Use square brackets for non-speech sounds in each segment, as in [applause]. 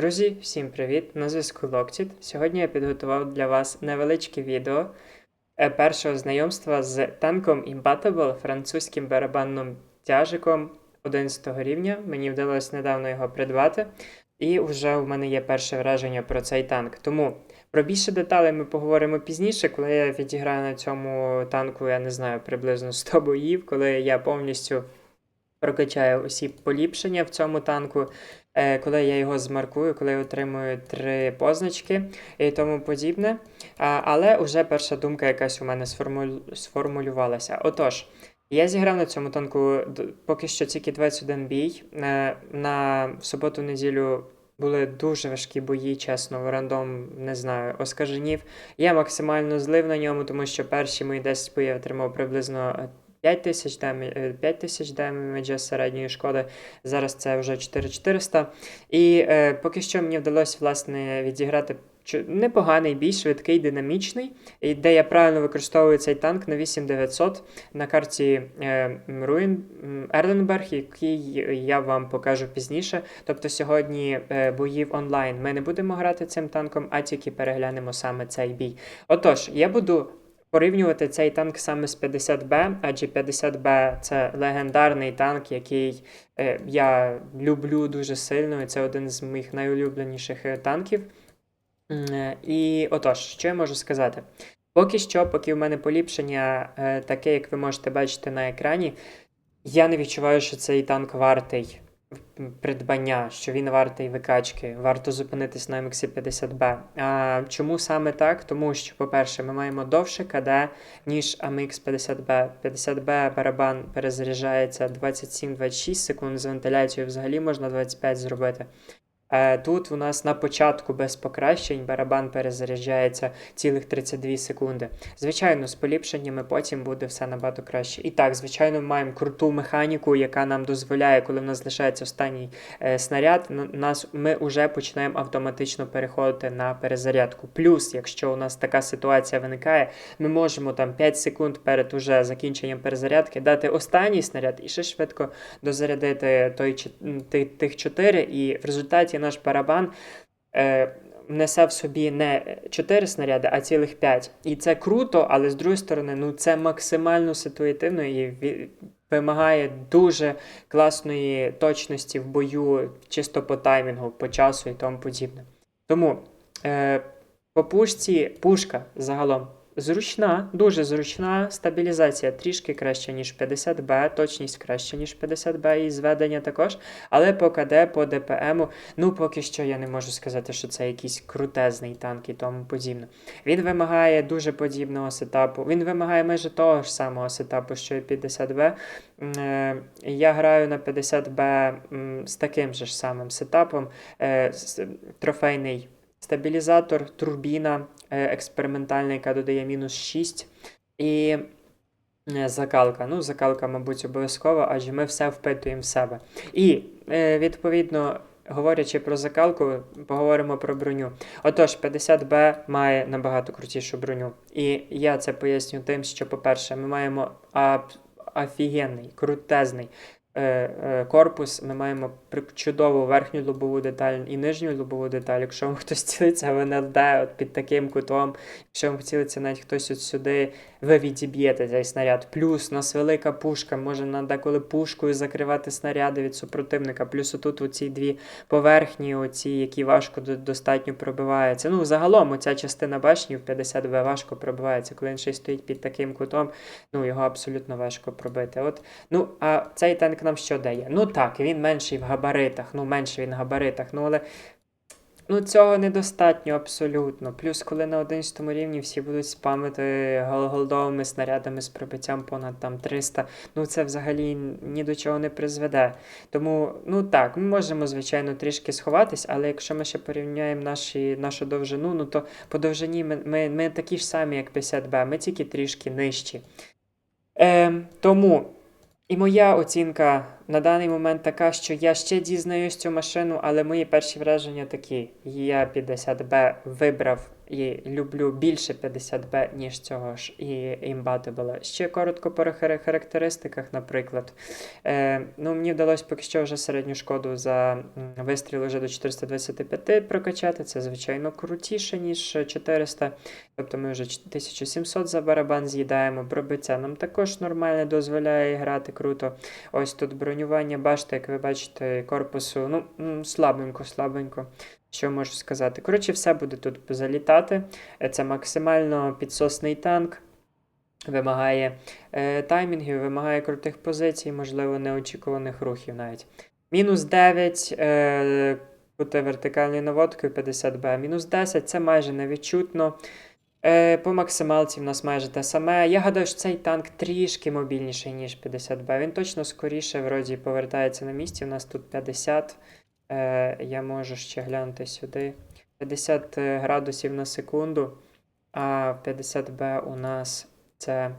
Друзі, всім привіт! На зв'язку Локтіт. Сьогодні я підготував для вас невеличке відео е, першого знайомства з танком Imbatable, французьким барабанним тяжиком 11 рівня. Мені вдалося недавно його придбати, і вже в мене є перше враження про цей танк. Тому про більше деталей ми поговоримо пізніше, коли я відіграю на цьому танку, я не знаю, приблизно 100 боїв, коли я повністю прокачаю усі поліпшення в цьому танку. Е, коли я його змаркую, коли я отримую три позначки і тому подібне. Але вже перша думка якась у мене сформулю- сформулювалася. Отож, я зіграв на цьому танку поки що тільки 21 бій. Е, на суботу-неділю були дуже важкі бої, чесно, в рандом, не знаю, оскаженів. Я максимально злив на ньому, тому що перші мої 10 боїв отримав приблизно 5 тисяч демі- 5 тисяч демеджа середньої шкоди. Зараз це вже 4400. І е, поки що мені вдалося власне відіграти непоганий бій, швидкий, динамічний, де я правильно використовую цей танк на 8900 на карті е, Руін м, Ерленберг, який я вам покажу пізніше. Тобто сьогодні е, боїв онлайн ми не будемо грати цим танком, а тільки переглянемо саме цей бій. Отож, я буду порівнювати цей танк саме з 50Б, адже 50Б це легендарний танк, який е, я люблю дуже сильно, і це один з моїх найулюбленіших е, танків. Е, І отож, що я можу сказати? Поки що, поки в мене поліпшення таке, як ви можете бачити на екрані, я не відчуваю, що цей танк вартий придбання, що він вартий викачки. Варто зупинитись на MX 50B. А чому саме так? Тому що, по-перше, ми маємо довше КД, ніж MX50B. 50B барабан перезаряджається 27-26 секунд, з вентиляцією взагалі можна 25 зробити. Е, Тут у нас на початку без покращень барабан перезаряджається цілих 32 секунди. Звичайно, з поліпшеннями потім буде все набагато краще. І так, звичайно, маємо круту механіку, яка нам дозволяє, коли в нас залишається останній е, снаряд, нас, ми вже починаємо автоматично переходити на перезарядку. Плюс, якщо у нас така ситуація виникає, ми можемо там 5 секунд перед уже закінченням перезарядки дати останній снаряд і ще швидко дозарядити той, тих 4, і в результаті наш барабан. Е, Несе в собі не 4 снаряди, а цілих 5. І це круто, але з другої сторони, ну це максимально ситуативно і вимагає дуже класної точності в бою, чисто по таймінгу, по часу і тому подібне. Тому е, по пушці пушка загалом зручна, дуже зручна. Стабілізація трішки краще, ніж 50Б, точність краще, ніж 50Б, і зведення також. Але по КД, по ДПМу, ну поки що я не можу сказати, що це якийсь крутезний танк і тому подібне. Він вимагає дуже подібного сетапу. Він вимагає майже того ж самого сетапу, що і 50Б. Е, Я граю на 50Б з таким же ж самим сетапом. Е, Трофейний стабілізатор, турбіна е, експериментальна, яка додає мінус 6. І е, закалка. Ну, закалка, мабуть, обов'язково, адже ми все впитуємо в себе. І, е, відповідно, говорячи про закалку, поговоримо про броню. Отож, 50Б має набагато крутішу броню. І я це поясню тим, що, по-перше, ми маємо офігенний, крутезний корпус. Ми маємо чудову верхню лобову деталь і нижню лобову деталь. Якщо вам [laughs] хтось цілиться в НЛД от під таким кутом, якщо вам цілиться навіть хтось от сюди, ви відіб'єте цей снаряд. Плюс у нас велика пушка, може деколи пушкою закривати снаряди від супротивника. Плюс отут оці дві поверхні, оці, які важко достатньо пробиваються. Ну, загалом, оця частина башні в 50В важко пробивається. Коли він ще й стоїть під таким кутом, ну його абсолютно важко пробити. От, ну, а цей танк нам що дає? Ну так, він менший в габаритах, ну менший він в габаритах, ну але. Ну, цього недостатньо абсолютно. Плюс, коли на 11 рівні всі будуть спамити гол- голдовими снарядами з пробиттям понад там 300, ну це взагалі ні до чого не призведе. Тому, ну так, ми можемо, звичайно, трішки сховатись, але якщо ми ще порівняємо наші, нашу довжину, ну то по довжині ми, ми, ми такі ж самі, як 50Б, ми тільки трішки нижчі. Е, тому і моя оцінка на даний момент така, що я ще дізнаюсь цю машину, але мої перші враження такі. Я 50Б вибрав і люблю більше 50Б, ніж цього ж і Imbatible. Ще коротко по характеристиках, наприклад. Е, ну, мені вдалося поки що вже середню шкоду за вистріл вже до 425 прокачати. Це, звичайно, крутіше, ніж 400. Тобто ми вже 1700 за барабан з'їдаємо. Пробиття нам також нормально дозволяє грати круто. Ось тут бронювання башти, як ви бачите, корпусу, ну, слабенько, слабенько. Що можу сказати? Коротше, все буде тут залітати. Е, Це максимально підсосний танк. Вимагає е, таймінгів, вимагає крутих позицій, можливо, неочікуваних рухів навіть. Мінус 9 е, вертикальною наводкою 50Б. Мінус 10 це майже невідчутно. Е, по максималці в нас майже те саме. Я гадаю, що цей танк трішки мобільніший, ніж 50Б. Він точно скоріше вроді повертається на місці. У нас тут 50. Е, я можу ще глянути сюди. 50 градусів на секунду, а 50Б у нас це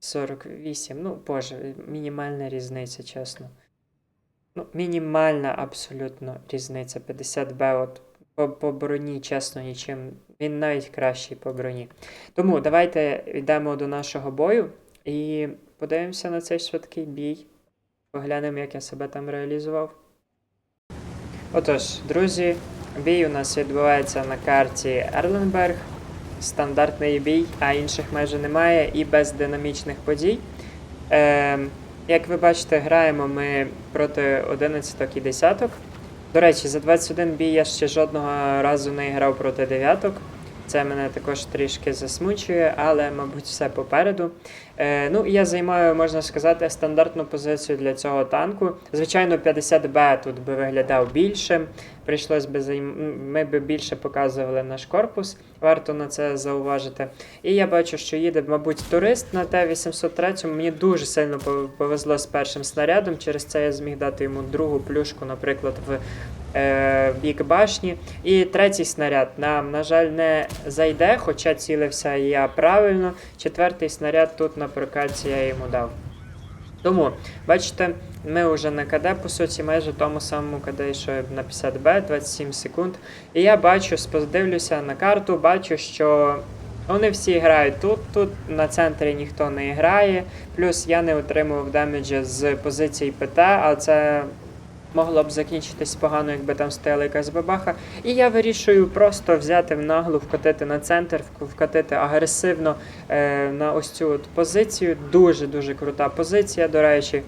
48. Ну, боже, мінімальна різниця, чесно. Ну, мінімальна абсолютно різниця. 50Б, от по, по броні, чесно, нічим. Він навіть кращий по броні. Тому давайте йдемо до нашого бою і подивимося на цей швидкий бій. Поглянемо, як я себе там реалізував. Отож, друзі, бій у нас відбувається на карті Ерленберг. Стандартний бій, а інших майже немає, і без динамічних подій. Е, як ви бачите, граємо ми проти 11 і 10. До речі, за 21 бій я ще жодного разу не грав проти дев'яток. Це мене також трішки засмучує, але, мабуть, все попереду. Е, ну, я займаю, можна сказати, стандартну позицію для цього танку. Звичайно, 50Б тут би виглядав більшим. Прийшлось би займ... Ми би більше показували наш корпус, варто на це зауважити. І я бачу, що їде, мабуть, турист на Т-803. Мені дуже сильно повезло з першим снарядом. Через це я зміг дати йому другу плюшку, наприклад, в е, бік башні. І третій снаряд нам, на жаль, не зайде, хоча цілився я правильно. Четвертий снаряд тут на прокаці я йому дав. Тому, бачите, ми вже на КД, по суті, майже тому самому КД, що на 50Б, 27 секунд. І я бачу, сподивлюся на карту, бачу, що вони всі грають тут, тут на центрі ніхто не грає. Плюс я не отримував демеджа з позиції ПТ, а це могло б закінчитись погано, якби там стояла якась бабаха. І я вирішую просто взяти в наглу, вкотити на центр, вк- вкотити агресивно е, на ось цю от позицію. Дуже-дуже крута позиція, до речі,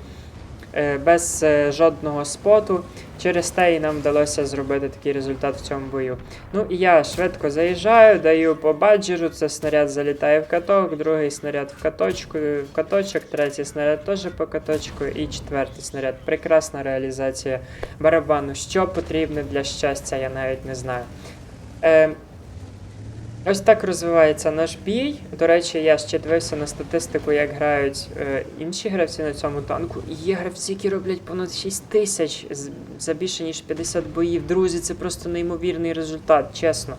без е, жодного споту. Через те і нам вдалося зробити такий результат в цьому бою. Ну і я швидко заїжджаю, даю по баджеру, це снаряд залітає в каток, другий снаряд в каточку, в каточок, третій снаряд теж по каточку і четвертий снаряд. Прекрасна реалізація барабану. Що потрібно для щастя, я навіть не знаю. Е, Ось так розвивається наш бій. До речі, я ще дивився на статистику, як грають е, інші гравці на цьому танку. І є гравці, які роблять понад 6 тисяч за більше ніж 50 боїв. Друзі, це просто неймовірний результат, чесно.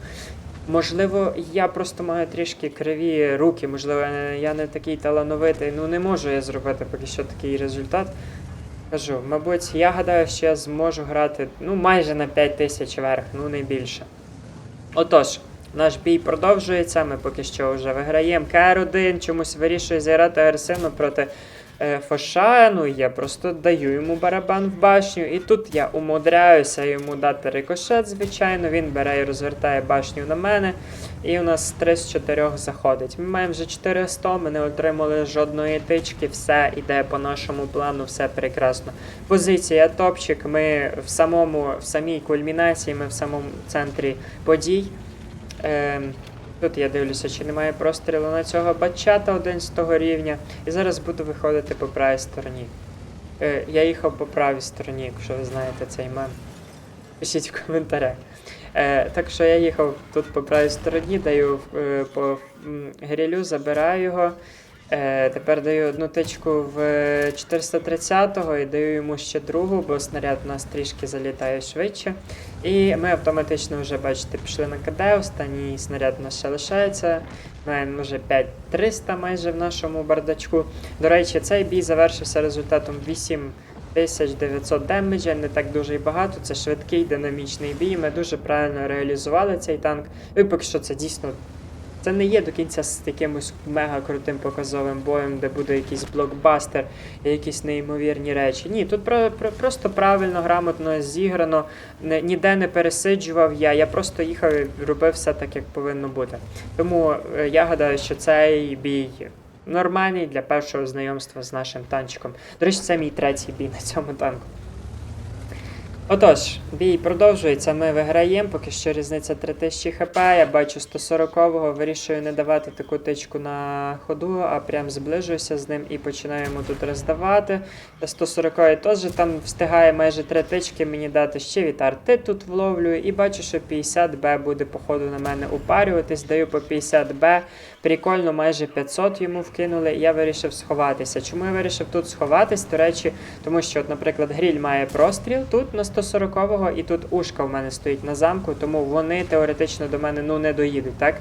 Можливо, я просто маю трішки криві руки, можливо, я не- такий талановитий. Ну не можу я зробити поки що такий результат. Кажу, мабуть, я гадаю, що я зможу грати ну, майже на 5 тисяч вверх, ну не більше. Отож, наш бій продовжується. Ми поки що вже виграємо. КР-1 чомусь вирішує зіграти агресивно проти е, Фоша. Ну я просто даю йому барабан в башню. І тут я умудряюся йому дати рикошет, звичайно. Він бере і розвертає башню на мене. І у нас 3 з 4 заходить. Ми маємо вже 400, ми не отримали жодної тички, все іде по нашому плану, все прекрасно. Позиція топчик. Ми в самому, в самій кульмінації, ми в самому центрі подій. Ем, тут я дивлюся, чи немає прострілу на цього бачата 11 рівня. І зараз буду виходити по правій стороні. Е, я їхав по правій стороні, якщо ви знаєте цей мем. Пишіть в коментарях. Е, так що я їхав тут по правій стороні, даю е, по м, грилю, забираю його. Е, тепер даю одну тичку в 430-го і даю йому ще другу, бо снаряд у нас трішки залітає швидше. І ми автоматично вже, бачите, пішли на КД, останній снаряд у нас ще лишається. Маємо вже 5300 майже в нашому бардачку. До речі, цей бій завершився результатом 8 1900 демеджа, не так дуже й багато. Це швидкий динамічний бій. Ми дуже правильно реалізували цей танк. Ну і поки що це дійсно. Це не є до кінця з якимось мега крутим показовим боєм, де буде якийсь блокбастер якісь неймовірні речі. Ні, тут про, про, просто правильно, грамотно зіграно, не, ніде не пересиджував я. Я просто їхав і робив все так, як повинно бути. Тому е, я гадаю, що цей бій нормальний для першого знайомства з нашим танчиком. До речі, це мій третій бій на цьому танку. Отож, бій продовжується, ми виграємо, поки що різниця 3000 хп. Я бачу 140-го, вирішую не давати таку тичку на ходу, а прям зближуюся з ним і починаємо тут роздавати. 140-й теж там встигає майже 3 тички мені дати ще від арти тут вловлюю. І бачу, що 50Б буде, походу, на мене упарюватись. Даю по 50Б. Прикольно, майже 500 йому вкинули, і я вирішив сховатися. Чому я вирішив тут сховатись? До речі, тому що, от, наприклад, гріль має простріл тут на 140-го, і тут ушка в мене стоїть на замку, тому вони теоретично до мене ну, не доїдуть, так?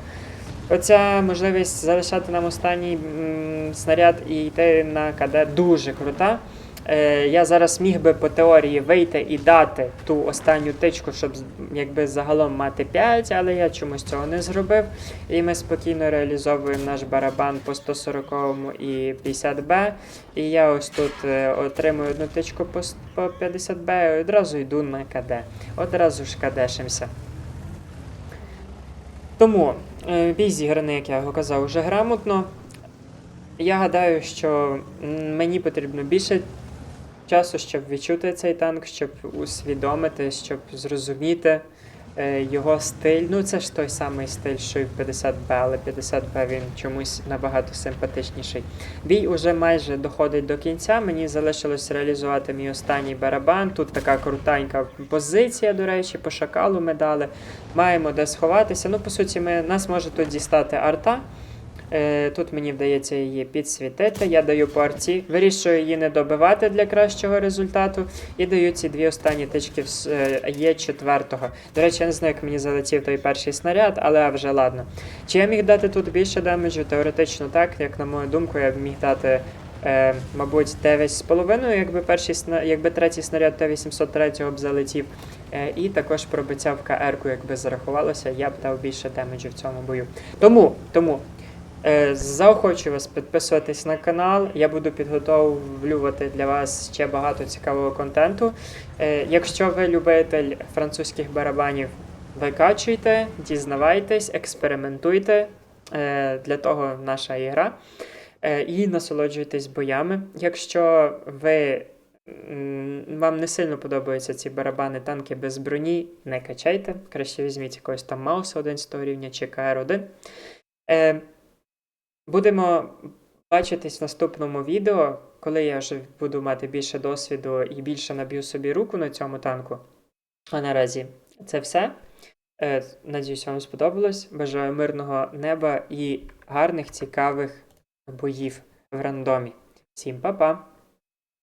Оця можливість залишати нам останній м, снаряд і йти на КД дуже крута. Е, я зараз міг би по теорії вийти і дати ту останню тичку, щоб якби загалом мати 5, але я чомусь цього не зробив. І ми спокійно реалізовуємо наш барабан по 140 і 50Б. І я ось тут е, отримую одну тичку по, по 50Б і одразу йду на КД. Одразу ж кадешимося. Тому е, бій зіграний, як я казав, уже грамотно. Я гадаю, що мені потрібно більше часу, щоб відчути цей танк, щоб усвідомити, щоб зрозуміти е, його стиль. Ну, це ж той самий стиль, що і в 50Б, але 50Б він чомусь набагато симпатичніший. Бій уже майже доходить до кінця. Мені залишилось реалізувати мій останній барабан. Тут така крутенька позиція, до речі, по шакалу ми дали. Маємо де сховатися. Ну, по суті, ми, нас може тут дістати арта. Е, Тут мені вдається її підсвітити. Я даю по арті, вирішую її не добивати для кращого результату. І даю ці дві останні тички е, є четвертого. До речі, я не знаю, як мені залетів той перший снаряд, але вже ладно. Чи я міг дати тут більше демеджу? Теоретично так, як на мою думку, я б міг дати. Е, мабуть, 9,5, якби перший якби третій снаряд Т-803 б залетів. Е, і також пробиття в КР-ку, якби зарахувалося, я б дав більше демеджу в цьому бою. Тому, тому Е, Заохочую вас підписуватись на канал. Я буду підготовлювати для вас ще багато цікавого контенту. Е, Якщо ви любитель французьких барабанів, викачуйте, дізнавайтесь, експериментуйте. Е, Для того наша ігра. І насолоджуйтесь боями. Якщо ви вам не сильно подобаються ці барабани, танки без броні, не качайте. Краще візьміть якогось там Мауса 11 рівня чи КР-1. Будемо бачитись в наступному відео, коли я вже буду мати більше досвіду і більше наб'ю собі руку на цьому танку. А наразі це все. Е, Надіюсь, вам сподобалось. Бажаю мирного неба і гарних, цікавих боїв в рандомі. Всім па-па!